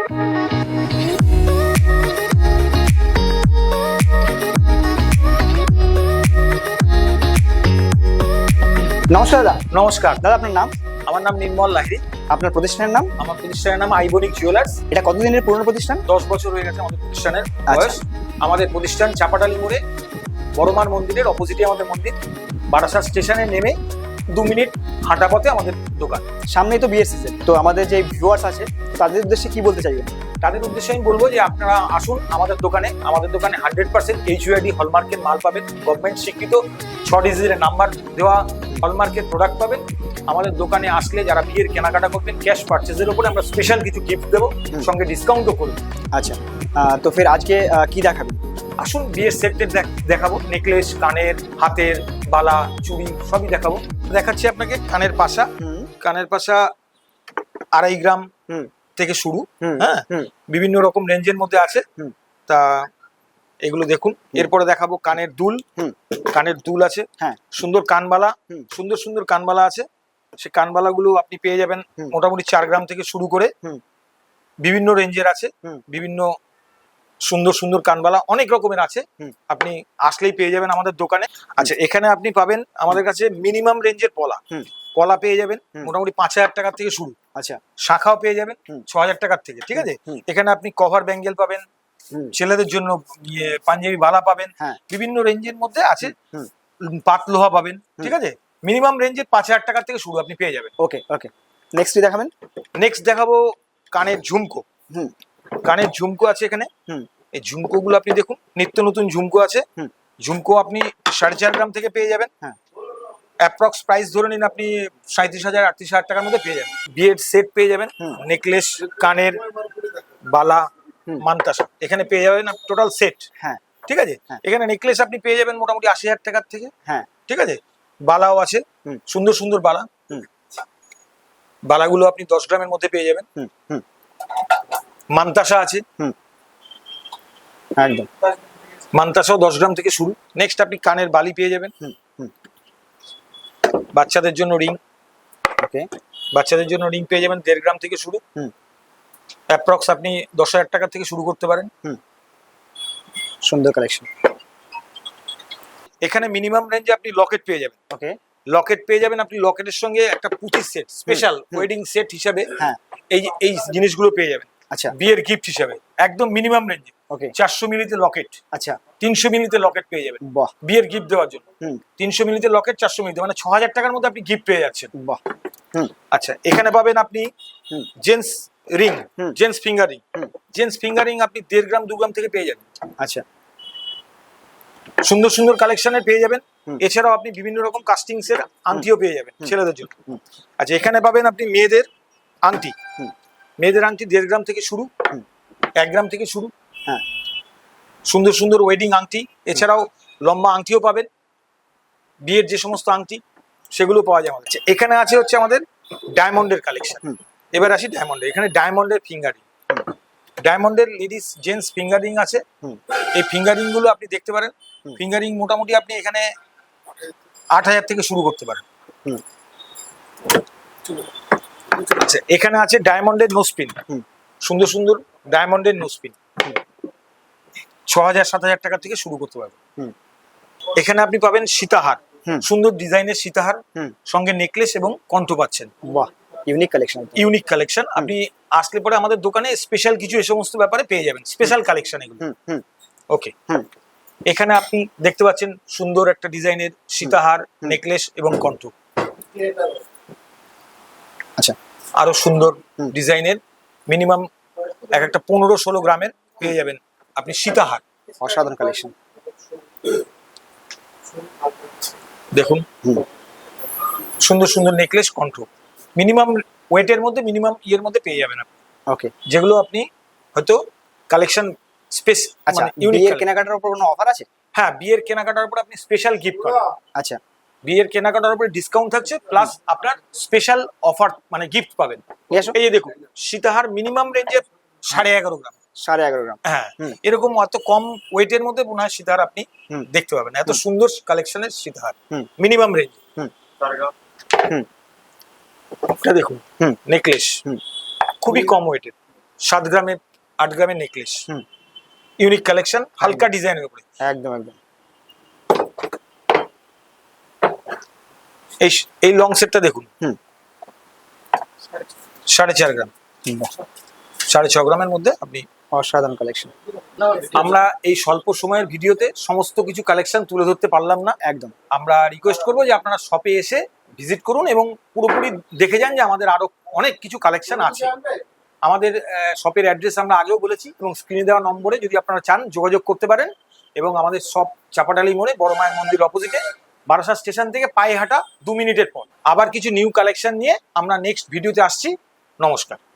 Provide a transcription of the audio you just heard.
নমস্কার দাদা। নমস্কার। দাদা আপনার নাম? আমার নাম নির্মল লাহিড়ী। আপনার প্রতিষ্ঠানের নাম? আমার প্রতিষ্ঠানের নাম আইবনিক জুয়েলার্স। এটা কতদিনের পুরনো প্রতিষ্ঠান? দশ বছর হয়ে গেছে আমাদের প্রতিষ্ঠানের আচ্ছা। বয়স। আমাদের প্রতিষ্ঠান চাপাটালি মোড়ে বড়মার মন্দিরের অপোজিটে আমাদের মন্দির। বারাসাত স্টেশনে নেমে দু মিনিট হাঁটা পথে আমাদের দোকান। সামনেই তো বিয়ের সিজন তো আমাদের যে ভিউয়ার্স আছে তাদের উদ্দেশ্যে কি বলতে চাইবেন? তাদের উদ্দেশ্যে আমি বলব যে আপনারা আসুন আমাদের দোকানে। আমাদের দোকানে হান্ড্রেড পার্সেন্ট এইচইআইডি হলমার্কের মাল পাবেন। গভর্নমেন্ট স্বীকৃত ছ ডিজিটের নাম্বার দেওয়া হলমার্কের প্রোডাক্ট পাবেন। আমাদের দোকানে আসলে যারা বিয়ের কেনাকাটা করবেন ক্যাশ পার্চেজের উপরে আমরা স্পেশাল কিছু গিফট দেবো। সঙ্গে ডিসকাউন্টও করব। আচ্ছা। তো ফের আজকে কি দেখাবেন? আসুন বিয়ের সেটের দেখাবো। নেকলেস কানের হাতের বালা চুড়ি সবই দেখাবো। দেখাচ্ছি আপনাকে কানের পাশা। কানের পাশা আড়াই গ্রাম থেকে শুরু হ্যাঁ? বিভিন্ন রকম রেঞ্জের মধ্যে আছে। তা এগুলো দেখুন। এরপরে দেখাবো কানের দুল। কানের দুল আছে। হ্যাঁ। সুন্দর কানবালা। সুন্দর সুন্দর কানবালা আছে। সে কানবালাগুলো আপনি পেয়ে যাবেন মোটামুটি চার গ্রাম থেকে শুরু করে। বিভিন্ন রেঞ্জের আছে। বিভিন্ন সুন্দর সুন্দর কানবালা অনেক রকমের আছে। আপনি আসলেই পেয়ে যাবেন আমাদের দোকানে। আচ্ছা এখানে আপনি পাবেন আমাদের কাছে মিনিমাম রেঞ্জের পলা। পলা পেয়ে যাবেন মোটামুটি পাঁচ হাজার টাকার থেকে শুরু। আচ্ছা। শাখাও পেয়ে যাবেন ছ হাজার টাকার থেকে ঠিক আছে? এখানে আপনি কভার ব্যাঙ্গেল পাবেন। ছেলেদের জন্য ইয়ে পাঞ্জাবি বালা পাবেন। হ্যাঁ। বিভিন্ন রেঞ্জের মধ্যে আছে। পাট লোহা পাবেন ঠিক আছে? মিনিমাম রেঞ্জের পাঁচ হাজার টাকার থেকে শুরু আপনি পেয়ে যাবেন। ওকে ওকে। নেক্সট দেখাবেন? নেক্সট দেখাবো কানের ঝুমকো। হুম। কানের ঝুমকো আছে এখানে? হুম। এই ঝুমকো গুলো আপনি দেখুন নিত্য নতুন ঝুমকো আছে। হুম। ঝুমকো আপনি সাড়ে চার গ্রাম থেকে পেয়ে যাবেন। হ্যাঁ। অ্যাপ্রক্স প্রাইস ধরে নিন আপনি সাঁত্রিশ হাজার আটত্রিশ হাজার টাকার মধ্যে পেয়ে যাবেন। বিয়ের সেট পেয়ে যাবেন। নেকলেস কানের বালা। মান্তাসা এখানে পেয়ে যাবেন টোটাল সেট। হ্যাঁ। ঠিক আছে? হ্যাঁ। এখানে নেকলেস আপনি পেয়ে যাবেন মোটামুটি আশি হাজার টাকার থেকে। হ্যাঁ। ঠিক আছে? বালাও আছে। সুন্দর সুন্দর বালা। হুম। বালাগুলো আপনি দশ গ্রামের মধ্যে পেয়ে যাবেন। হুম হুম। মান্তাসা আছে। হুম। একদম। মান্তাসাও দশ গ্রাম থেকে শুরু। নেক্সট আপনি কানের বালি পেয়ে যাবেন। বাচ্চাদের জন্য রিং। ওকে বাচ্চাদের জন্য রিং পেয়ে যাবেন দেড় গ্রাম থেকে শুরু। হুম। অ্যাপ্রক্স আপনি দশ হাজার টাকা থেকে শুরু করতে পারেন। হুম। সুন্দর কালেকশন এখানে মিনিমাম রেঞ্জে আপনি লকেট পেয়ে যাবেন। ওকে লকেট পেয়ে যাবেন আপনি লকেটের সঙ্গে একটা পুঁথির সেট স্পেশাল ওয়েডিং সেট হিসাবে। হ্যাঁ। এই এই জিনিসগুলো পেয়ে যাবেন। আচ্ছা। বিয়ের গিফট হিসাবে একদম মিনিমাম রেঞ্জে ওকে চারশো মিলিতে লকেট আচ্ছা। তিনশো মিলিতে লকেট পেয়ে যাবেন। বাহ। বিয়ের গিফট দেওয়ার জন্য। হুম। তিনশো মিলিতে লকেট চারশো মিলিতে মানে ছ হাজার টাকার মধ্যে আপনি গিফট পেয়ে যাচ্ছেন। বাহ। হুম। আচ্ছা এখানে পাবেন আপনি জেন্টস রিং হুম। জেন্টস ফিঙ্গারিং হুম। জেন্টস ফিঙ্গারিং আপনি দেড় গ্রাম দু গ্রাম থেকে পেয়ে যাবেন। আচ্ছা। সুন্দর সুন্দর কালেকশনের পেয়ে যাবেন। এছাড়াও আপনি বিভিন্ন রকম কাস্টিংস এর আংটিও পেয়ে যাবেন ছেলেদের জন্য। আচ্ছা এখানে পাবেন আপনি মেয়েদের আংটি। হুম। মেয়েদের আংটি দেড় গ্রাম থেকে শুরু এক গ্রাম থেকে শুরু। হ্যাঁ। সুন্দর সুন্দর ওয়েডিং আংটি এছাড়াও লম্বা আংটিও পাবেন। বিয়ের যে সমস্ত আংটি সেগুলো পাওয়া যায় আমাদের। আচ্ছা, এখানে আছে হচ্ছে আমাদের ডায়মন্ডের কালেকশন এবার আসি ডায়মন্ডের এখানে ডায়মন্ডের ফিঙ্গারিং ডায়মন্ডের লেডিস জেন্টস ফিঙ্গারিং আছে। এই ফিঙ্গারিংগুলো আপনি দেখতে পারেন। ফিঙ্গারিং মোটামুটি আপনি এখানে আট হাজার থেকে শুরু করতে পারেন। হুম। আচ্ছা এখানে আছে ডায়মন্ডের নোসপিন হুম। সুন্দর সুন্দর ডায়মন্ডের নোসপিন ছ হাজার সাত হাজার টাকা থেকে শুরু করতে পারবেন হুম। এখানে আপনি পাবেন সীতাহার। হুম। সুন্দর ডিজাইনের সীতাহার হুম। সঙ্গে নেকলেস এবং কণ্ঠ পাচ্ছেন। বাহ ইউনিক কালেকশন ইউনিক কালেকশন আপনি আসলে পরে আমাদের দোকানে স্পেশাল কিছু এই সমস্ত ব্যাপারে পেয়ে যাবেন। স্পেশাল কালেকশন এগুলো। হুম হুম। ওকে হুম। এখানে আপনি দেখতে পাচ্ছেন সুন্দর একটা ডিজাইনের সীতাহার নেকলেস এবং কণ্ঠ। আচ্ছা। আরও সুন্দর ডিজাইনের মিনিমাম এক একটা পনেরো ষোলো গ্রামের পেয়ে যাবেন আপনি সীতাহার। অসাধারণ কালেকশন দেখুন। সুন্দর সুন্দর নেকলেস কণ্ঠ। মিনিমাম ওয়েটের মধ্যে মিনিমাম ইয়ের মধ্যে পেয়ে যাবেন আপনি। ওকে। যেগুলো আপনি হয়তো কালেকশন স্পেস আচ্ছা মানে ইউনিক কেনাকাটার উপর কোনো অফার আছে? হ্যাঁ বিয়ের কেনাকাটার উপর আপনি স্পেশাল গিফট পাবেন আচ্ছা। বিয়ের কেনাকাটার উপরে ডিসকাউন্ট থাকছে প্লাস আপনার স্পেশাল অফার মানে গিফট পাবেন। এই যে দেখুন সীতাহার মিনিমাম রেঞ্জে সাড়ে এগারো গ্রাম। সাড়ে এগারো গ্রাম। হ্যাঁ এরকম অত কম ওয়েটের মধ্যে মনে হয় সীতাহার আপনি দেখতে পাবেন। এত সুন্দর কালেকশনের সীতাহার। মিনিমাম রেঞ্জ এটা দেখুন নেকলেস খুবই কম ওয়েটের সাত গ্রামের আট গ্রামের নেকলেস হুম। ইউনিক কালেকশন হালকা ডিজাইনের উপরে। একদম একদম। এই এই লং সেটটা দেখুন হুম। সাড়ে চার গ্রাম। সাড়ে ছ গ্রামের মধ্যে আপনি অসাধারণ কালেকশন আমরা এই স্বল্প সময়ের ভিডিওতে সমস্ত কিছু কালেকশন তুলে ধরতে পারলাম না। একদম। আমরা রিকোয়েস্ট করব যে আপনারা শপে এসে ভিজিট করুন এবং পুরোপুরি দেখে যান যে আমাদের আরও অনেক কিছু কালেকশন আছে। আমাদের শপের অ্যাড্রেস আমরা আগেও বলেছি এবং স্ক্রিনে দেওয়া নম্বরে যদি আপনারা চান যোগাযোগ করতে পারেন এবং আমাদের শপ চাপাটালি মোড়ে বড় মায়ের মন্দির অপোজিটে বারাসাত স্টেশন থেকে পায়ে হাঁটা দু মিনিটের পর আবার কিছু নিউ কালেকশন নিয়ে আমরা নেক্সট ভিডিওতে আসছি। নমস্কার।